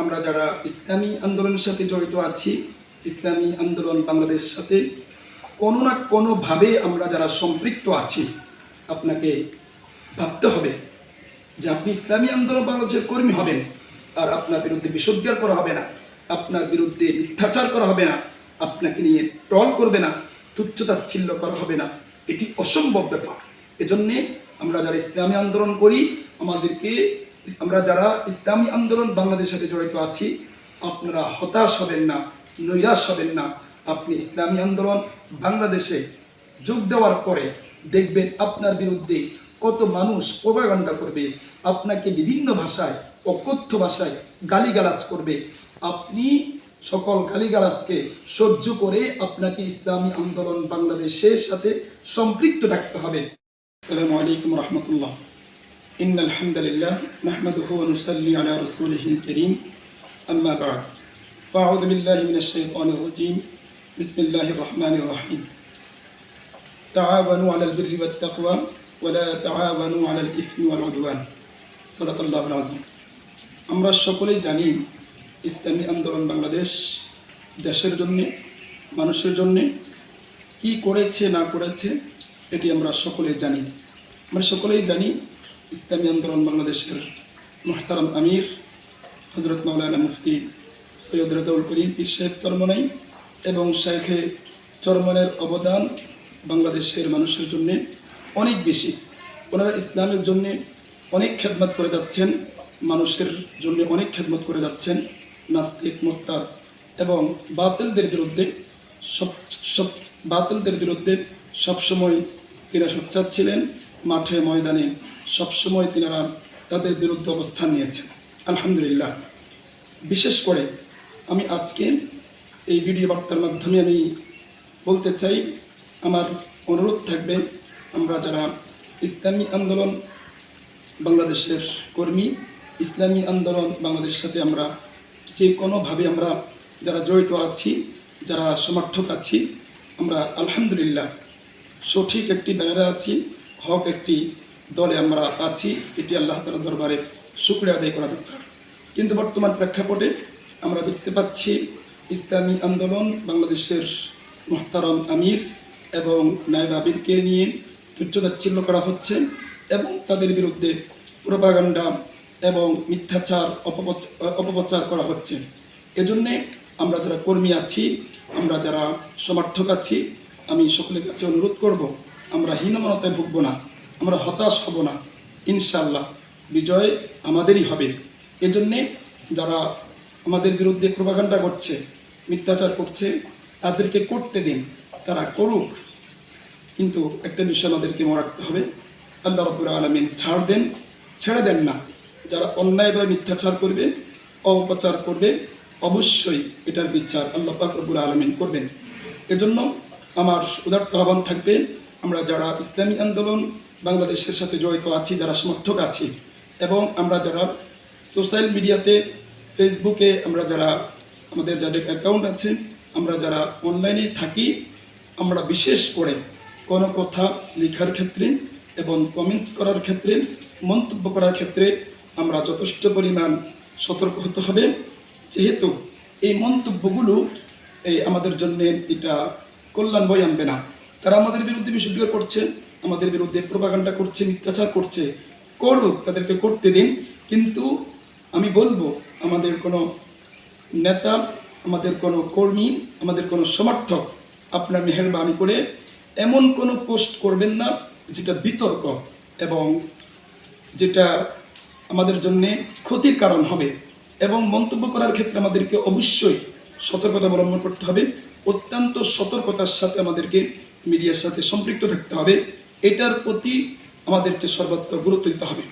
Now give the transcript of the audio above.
আমরা যারা ইসলামী আন্দোলনের সাথে জড়িত আছি, ইসলামী আন্দোলন বাংলাদেশের সাথে কোনো না কোনোভাবে আমরা যারা সম্পৃক্ত আছি, আপনাকে ভাবতে হবে যে আপনি ইসলামী আন্দোলন বাংলাদেশের কর্মী হবেন আর আপনার বিরুদ্ধে বিশুদ্ধার করা হবে না, আপনার বিরুদ্ধে মিথ্যাচার করা হবে না, আপনাকে নিয়ে ট্রল করবে না, তুচ্ছতাচ্ছিল্য করা হবে না। এটি অসম্ভব ব্যাপার। এজন্যে আমরা যারা ইসলামী আন্দোলন করি, আমাদেরকে আমরা যারা ইসলামী আন্দোলন বাংলাদেশের সাথে জড়িত আছি, আপনারা হতাশ হবেন না, নৈরাশ হবেন না। আপনি ইসলামী আন্দোলন বাংলাদেশে যোগ দেওয়ার পরে দেখবেন আপনার বিরুদ্ধে কত মানুষ প্রভাগান্ডা করবে, আপনাকে বিভিন্ন ভাষায়, অকথ্য ভাষায় গালিগালাজ করবে। আপনি সকল গালিগালাজকে সহ্য করে আপনাকে ইসলামী আন্দোলন বাংলাদেশের সাথে সম্পৃক্ত থাকতে হবে। আসসালামু আলাইকুম রহমতুল্লাহ। إن الحمد لله نحمده ونصلي على رسوله الكريم أما بعد فأعوذ بالله من الشيطان الرجيم بسم الله الرحمن الرحيم تعاونوا على البر والتقوى ولا تعاونوا على الإثم والعدوان صدق الله العظيم আমরা সকলেই জানি ইসলামী আন্দোলন বাংলাদেশ দেশের জন্যে মানুষের জন্যে কি করেছে না করেছে এটি আমরা সকলেই জানি আমরা সকলেই জানি ইসলামী আন্দোলন বাংলাদেশের মোহতারাম আমির হজরত মৌলানা মুফতি সৈয়দ রাজাউল করিম পীর সাহেব চরমনাই এবং শাইখে চরমনের অবদান বাংলাদেশের মানুষের জন্য অনেক বেশি। ওনারা ইসলামের জন্য অনেক খেদমত করে যাচ্ছেন, মানুষের জন্য অনেক খেদমত করে যাচ্ছেন, নাস্তিক মোত্তাদ এবং বাতিলদের বিরুদ্ধে সব সব, বাতিলদের বিরুদ্ধে সবসময় তিনা সোচ্চার ছিলেন মাঠে ময়দানে সবসময় তিনারা তাদের বিরুদ্ধে অবস্থান নিয়েছেন। আলহামদুলিল্লাহ। বিশেষ করে আমি আজকে এই ভিডিও বার্তার মাধ্যমে আমি বলতে চাই, আমার অনুরোধ থাকবে আমরা যারা ইসলামী আন্দোলন বাংলাদেশের কর্মী, ইসলামী আন্দোলন বাংলাদেশের সাথে আমরা যে কোনোভাবে আমরা যারা জড়িত আছি, যারা সমর্থক আছি, আমরা আলহামদুলিল্লাহ সঠিক একটি ব্যানারে আছি। হক একটি দলে আমরা আছি, এটি আল্লাহ তালা দরবারে শুক্রিয়া আদায় করা দরকার। কিন্তু বর্তমান প্রেক্ষাপটে আমরা দেখতে পাচ্ছি ইসলামী আন্দোলন বাংলাদেশের মোহতারম আমির এবং নায়ব আবিরকে নিয়ে তুচ্ছতাচ্ছিল্য করা হচ্ছে এবং তাদের বিরুদ্ধে প্রোপাগান্ডা এবং মিথ্যাচার, অপপ্রচ- অপপ্রচার করা হচ্ছে। এজন্যে আমরা যারা কর্মী আছি, আমরা যারা সমর্থক আছি, আমি সকলের কাছে অনুরোধ করব আমরা হীনমনতায় ভুগব না, আমরা হতাশ হব না ইনশাল্লাহ বিজয় আমাদেরই হবে। এজন্যে যারা আমাদের বিরুদ্ধে প্রভাকাণ্ডা করছে, মিথ্যাচার করছে, তাদেরকে করতে দিন, তারা করুক। কিন্তু একটা বিষয় আমাদেরকে মনে রাখতে হবে, আল্লাহ রব্বুল আলমিন ছাড় দেন, ছেড়ে দেন না। যারা অন্যায়ভাবে মিথ্যাচার করবে, অপপ্রচার করবে, অবশ্যই এটার বিচার আল্লাহ পাক রব্বুল আলমিন করবেন। এজন্য আমার উদার্ত আহ্বান থাকবে আমরা যারা ইসলামী আন্দোলন বাংলাদেশের সাথে জড়িত আছি, যারা সমর্থক আছি, এবং আমরা যারা সোশ্যাল মিডিয়াতে, ফেসবুকে আমরা যারা আমাদের যাদের অ্যাকাউন্ট আছে, আমরা যারা অনলাইনে থাকি, আমরা বিশেষ করে কোনো কথা লেখার ক্ষেত্রে এবং কমেন্টস করার ক্ষেত্রে, মন্তব্য করার ক্ষেত্রে আমরা যথেষ্ট পরিমাণ সতর্ক হতে হবে। যেহেতু এই মন্তব্যগুলো, এই আমাদের জন্য এটা কল্যাণ বই আনবে না। তারা আমাদের বিরুদ্ধে বিশুদ্ধ করছে, আমাদের বিরুদ্ধে প্রপাগান্ডা করছে, মিথ্যাচার করছে। করুক, তাদেরকে করতে দিন। কিন্তু আমি বলব, আমাদের কোনো নেতা, আমাদের কোনো কর্মী, আমাদের কোনো সমর্থক, আপনার মেহরবানি করে এমন কোনো পোস্ট করবেন না যেটা বিতর্ক এবং যেটা আমাদের জন্য ক্ষতির কারণ হবে এবং মন্তব্য করার ক্ষেত্রে আমাদেরকে অবশ্যই সতর্কতা অবলম্বন করতে হবে। অত্যন্ত সতর্কতার সাথে আমাদেরকে মিডিয়ার সাথে সম্পৃক্ত থাকতে হবে। এটার প্রতি আমাদেরকে সর্বাত্মক গুরুত্ব দিতে হবে।